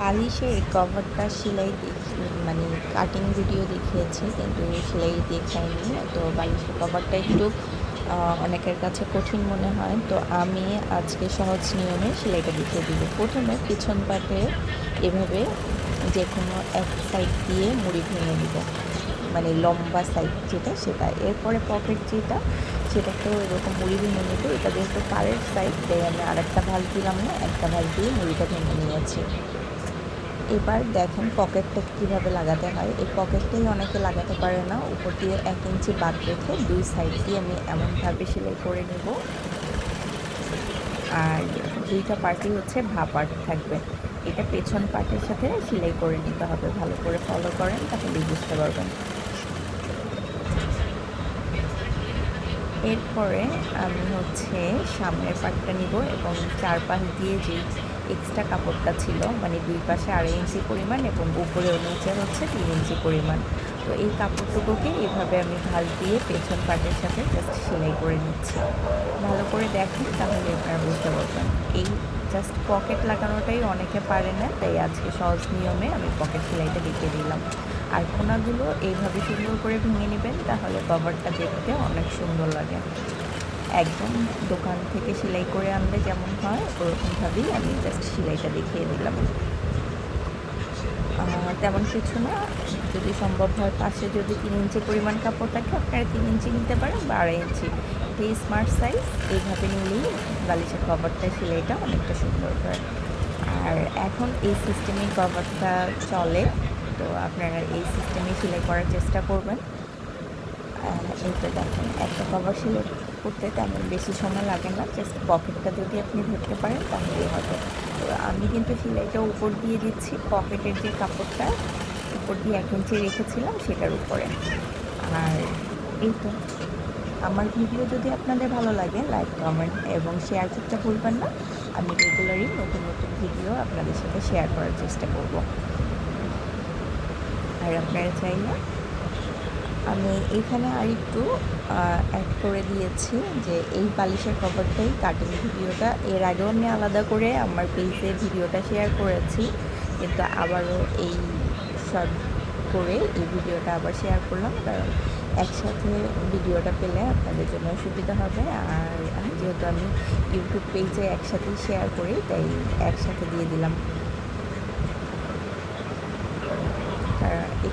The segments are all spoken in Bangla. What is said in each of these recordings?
বালিশের এই কভারটা সেলাই দেখি মানে কাটিং ভিডিও দেখিয়েছে, কিন্তু সেলাই দেখায়নি। তো বালিশের কভারটা একটু অনেকের কাছে কঠিন মনে হয়। তো আমি আজকে সহজ নিয়মে সেলাইটা দেখিয়ে দিব। প্রথমে পিছন পাটে এভাবে যে কোনো এক সাইড দিয়ে মুড়ি ভেঙে দিব। মানে লম্বা সাইড যেটা, সেটা। এরপরে পকেট যেটা সেটাকেও এরকম মুড়ি ভেঙে নেব। এটা যেহেতু পাড়ের সাইড তাই আমি আরেকটা ভালো দিলাম না, একটা ভালো দিয়ে মুড়িটা ভেঙে নিয়েছি। এবার দেখেন পকেটটা কীভাবে লাগাতে হয়। এই পকেটটাই অনেকে লাগাতে পারে না। উপর দিয়ে এক ইঞ্চি বাদ রেখে দুই সাইড দিয়ে আমি এমনভাবে সেলাই করে নেব। আর দুইটা পার্টি হচ্ছে ভা পার্ট থাকবে। এটা পেছন পার্টের সাথে সেলাই করে নিতে হবে। ভালো করে ফলো করেন, তাহলেই বুঝতে পারবেন। এরপরে আমি হচ্ছে সামনের পার্টটা নিব এবং চারপাশ দিয়ে যে এক্সট্রা কাপড়টা ছিল মানে দুই পাশে আড়াই ইঞ্চি পরিমাণ এবং উপরে নিচে হচ্ছে তিন ইঞ্চি পরিমাণ। তো এই কাপড়টুকুকে এভাবে আমি ভালো দিয়ে পেছন পাটের সাথে জাস্ট সেলাই করে নিচ্ছি। ভালো করে দেখেন তাহলে আপনারা বুঝতে পারবেন। এই জাস্ট পকেট লাগানোটাই অনেকে পারে না, তাই আজকে সহজ নিয়মে আমি পকেট সেলাইটা দেখিয়ে দিলাম। আর কোনাগুলো এইভাবে সুন্দর করে ভেঙে নেবেন, তাহলে কভারটা দেখতে অনেক সুন্দর লাগে। একদম দোকান থেকে সেলাই করে আনলে যেমন হয়, ওরকমভাবেই আমি জাস্ট সেলাইটা দেখিয়ে দিলাম। তেমন কিছু না। যদি সম্ভব হয় পাশে যদি তিন ইঞ্চি পরিমাণ কাপড় থাকে, আপনারা তিন ইঞ্চি নিতে পারেন বা আড়াই ইঞ্চি। এই স্মার্ট সাইজ এইভাবে নিলেই বালিশের কভারটা সেলাইটা অনেকটা সুন্দর হয়। আর এখন এই সিস্টেমেই কভারটা চলে, তো আপনারা এই সিস্টেমে সেলাই করার চেষ্টা করবেন। আহ, এই তো দেখেন একটা কভার সেলাই করতে তেমন বেশি সময় লাগে না। জাস্ট পকেটটা যদি আপনি ধরতে পারেন তাহলে হবে। তো আমি কিন্তু সেলাইটা উপর দিয়ে দিচ্ছি। পকেটের যে কাপড়টা উপর দিয়ে এক ইঞ্চি রেখেছিলাম সেটার উপরে। আর এই তো। আমার ভিডিও যদি আপনাদের ভালো লাগে লাইক কমেন্ট এবং শেয়ার করতে ভুলবেন না। আমি রেগুলারই নতুন নতুন ভিডিও আপনাদের সাথে শেয়ার করার চেষ্টা করব। আর আপনারা চাইলে আমি এইখানে আর একটু অ্যাড করে দিয়েছি যে এই বালিশের কভারটাই কাটিং ভিডিওটা। এর আগেও আমি আলাদা করে আমার পেজে ভিডিওটা শেয়ার করেছি, কিন্তু আবারও এই শর্ট করে এই ভিডিওটা আবার শেয়ার করলাম। কারণ একসাথে ভিডিওটা পেলে আপনাদের জন্য সুবিধা হবে। আর যেহেতু আমি ইউটিউব পেজে একসাথেই শেয়ার করি, তাই একসাথে দিয়ে দিলাম।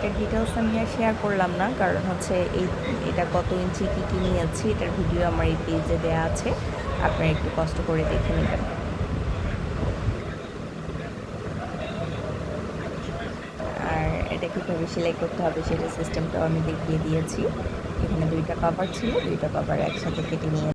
এটার ডিটেলস আমি আর শেয়ার করলাম না, কারণ হচ্ছে এই, এটা কত ইঞ্চি কী কী নিয়েছি, এটার ভিডিও আমার এই পেজে দেওয়া আছে, আপনারা একটু কষ্ট করে দেখে নেবেন। আর এটা কীভাবে সেলাই করতে হবে সেটা সিস্টেমটাও আমি দেখিয়ে দিয়েছি। এখানে দুইটা কভার ছিল, দুইটা কভার একসাথে কেটে নিয়ে